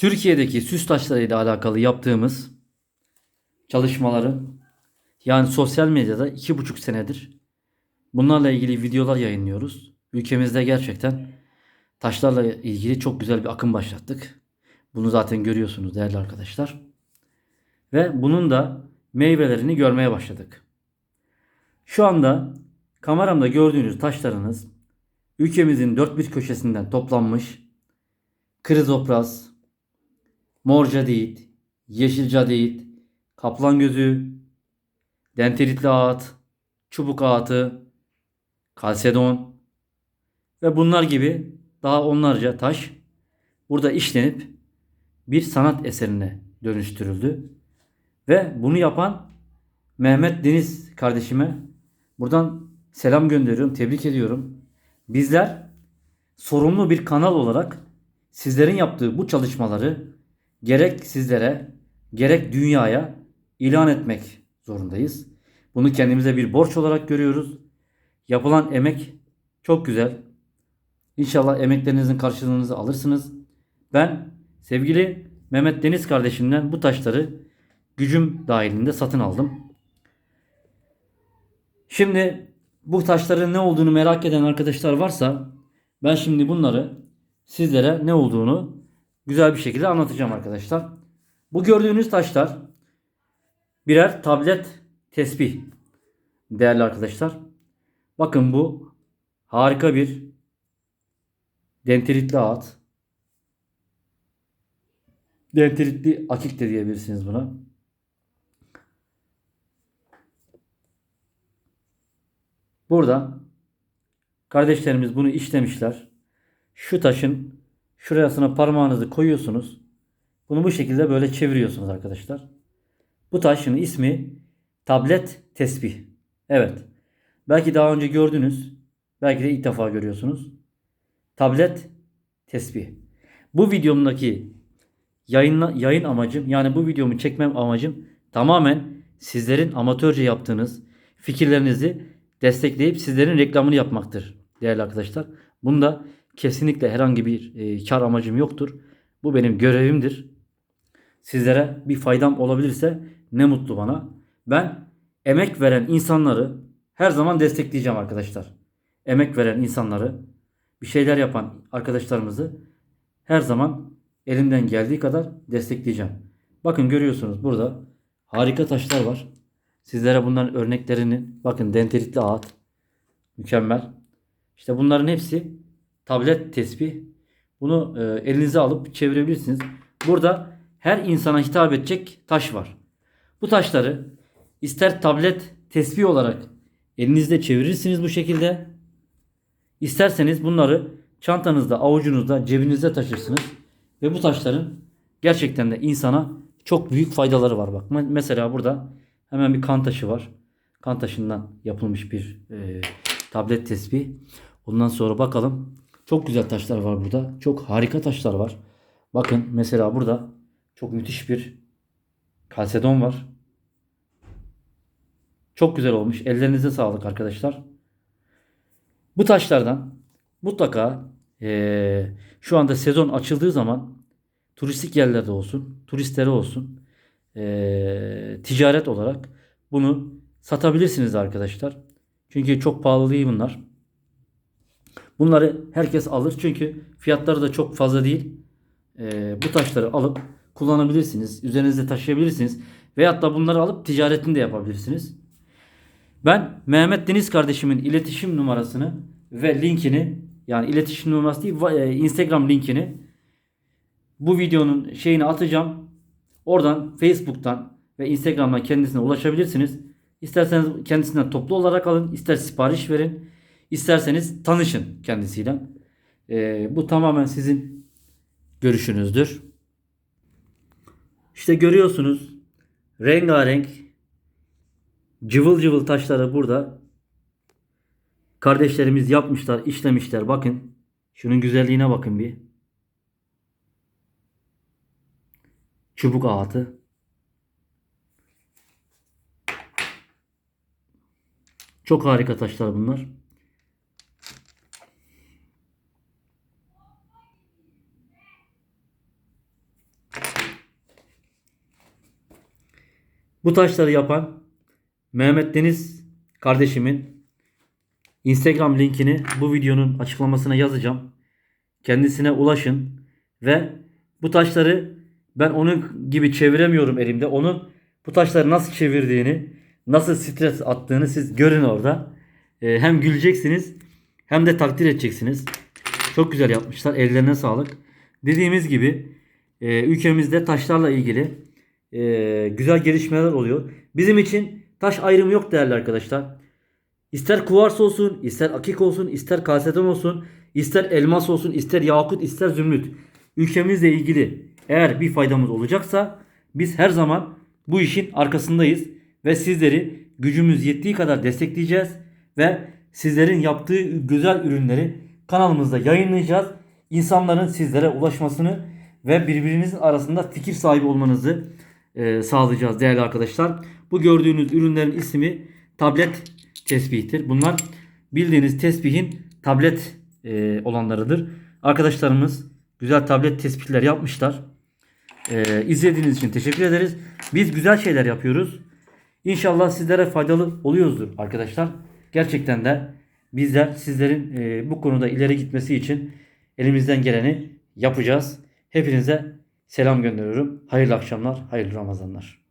Türkiye'deki süs taşlarıyla alakalı yaptığımız çalışmaları yani sosyal medyada iki buçuk senedir bunlarla ilgili videolar yayınlıyoruz. Ülkemizde gerçekten taşlarla ilgili çok güzel bir akım başlattık. Bunu zaten görüyorsunuz değerli arkadaşlar. Ve bunun da meyvelerini görmeye başladık. Şu anda kameramda gördüğünüz taşlarınız ülkemizin dört bir köşesinden toplanmış krizopras, mor jadeit, yeşil jadeit, kaplan gözü, dentelitli ağıt, çubuk ağıtı, kalsedon ve bunlar gibi daha onlarca taş burada işlenip bir sanat eserine dönüştürüldü. Ve bunu yapan Mehmet Deniz kardeşime buradan selam gönderiyorum, tebrik ediyorum. Bizler sorumlu bir kanal olarak sizlerin yaptığı bu çalışmaları gerek sizlere gerek dünyaya ilan etmek zorundayız. Bunu kendimize bir borç olarak görüyoruz. Yapılan emek çok güzel. İnşallah emeklerinizin karşılığınızı alırsınız. Ben sevgili Mehmet Deniz kardeşimden bu taşları gücüm dahilinde satın aldım. Şimdi bu taşların ne olduğunu merak eden arkadaşlar varsa ben şimdi bunları sizlere ne olduğunu güzel bir şekilde anlatacağım arkadaşlar. Bu gördüğünüz taşlar birer tablet tesbih değerli arkadaşlar. Bakın bu harika bir dendritli ağıt. Dendritli akik de diyebilirsiniz buna. Burada kardeşlerimiz bunu işlemişler. Şu taşın şurasına parmağınızı koyuyorsunuz. Bunu bu şekilde böyle çeviriyorsunuz arkadaşlar. Bu taşın ismi tablet tesbih. Evet. Belki daha önce gördünüz. Belki de ilk defa görüyorsunuz. Tablet tesbih. Bu videomdaki yayın, yayın amacım yani bu videomu çekmem amacım tamamen sizlerin amatörce yaptığınız fikirlerinizi destekleyip sizlerin reklamını yapmaktır değerli arkadaşlar. Bunda kesinlikle herhangi bir e, kar amacım yoktur. Bu benim görevimdir. Sizlere bir faydam olabilirse ne mutlu bana. Ben emek veren insanları her zaman destekleyeceğim arkadaşlar. Emek veren insanları, bir şeyler yapan arkadaşlarımızı her zaman elimden geldiği kadar destekleyeceğim. Bakın görüyorsunuz burada harika taşlar var. Sizlere bunların örneklerini bakın dentelitli ağıt. Mükemmel. İşte bunların hepsi tablet tesbih. Bunu e, elinize alıp çevirebilirsiniz. Burada her insana hitap edecek taş var. Bu taşları ister tablet tesbih olarak elinizde çevirirsiniz bu şekilde. İsterseniz bunları çantanızda, avucunuzda, cebinizde taşırsınız. Ve bu taşların gerçekten de insana çok büyük faydaları var. Bak mesela burada hemen bir kan taşı var. Kan taşından yapılmış bir e, tablet tesbih. Ondan sonra bakalım. Çok güzel taşlar var burada. Çok harika taşlar var. Bakın mesela burada çok müthiş bir kalsedon var. Çok güzel olmuş. Ellerinize sağlık arkadaşlar. Bu taşlardan mutlaka ee, şu anda sezon açıldığı zaman turistik yerlerde olsun, turistlere olsun ee, ticaret olarak bunu satabilirsiniz arkadaşlar. Çünkü çok pahalı değil bunlar. Bunları herkes alır çünkü fiyatları da çok fazla değil. Ee, bu taşları alıp kullanabilirsiniz. Üzerinizde taşıyabilirsiniz. Veyahut da bunları alıp ticaretini de yapabilirsiniz. Ben Mehmet Deniz kardeşimin iletişim numarasını ve linkini yani iletişim numarası değil e, Instagram linkini bu videonun şeyini atacağım. Oradan Facebook'tan ve Instagram'dan kendisine ulaşabilirsiniz. İsterseniz kendisinden toplu olarak alın, ister sipariş verin, isterseniz tanışın kendisiyle. Ee, bu tamamen sizin görüşünüzdür. İşte görüyorsunuz rengarenk cıvıl cıvıl taşları burada kardeşlerimiz yapmışlar, işlemişler. Bakın şunun güzelliğine bakın bir. Çubuk ağıtı. Çok harika taşlar bunlar. Bu taşları yapan Mehmet Deniz kardeşimin Instagram linkini bu videonun açıklamasına yazacağım. Kendisine ulaşın ve bu taşları ben onun gibi çeviremiyorum elimde. Onun bu taşları nasıl çevirdiğini, nasıl stres attığını siz görün orada. Ee, hem güleceksiniz hem de takdir edeceksiniz. Çok güzel yapmışlar. Ellerine sağlık. Dediğimiz gibi e, ülkemizde taşlarla ilgili e, güzel gelişmeler oluyor. Bizim için taş ayrımı yok değerli arkadaşlar. İster kuvars olsun, ister akik olsun, ister kalsedon olsun, ister elmas olsun, ister yakut, ister zümrüt. Ülkemizle ilgili eğer bir faydamız olacaksa biz her zaman bu işin arkasındayız ve sizleri gücümüz yettiği kadar destekleyeceğiz ve sizlerin yaptığı güzel ürünleri kanalımızda yayınlayacağız. İnsanların sizlere ulaşmasını ve birbirinizin arasında fikir sahibi olmanızı e, sağlayacağız değerli arkadaşlar. Bu gördüğünüz ürünlerin ismi tablet tesbihtir. Bunlar bildiğiniz tesbihin tablet e, olanlarıdır. Arkadaşlarımız güzel tablet tespitler yapmışlar. E, izlediğiniz için teşekkür ederiz. Biz güzel şeyler yapıyoruz. İnşallah sizlere faydalı oluyoruzdur arkadaşlar. Gerçekten de bizler sizlerin e, bu konuda ileri gitmesi için elimizden geleni yapacağız. Hepinize selam gönderiyorum. Hayırlı akşamlar, hayırlı Ramazanlar.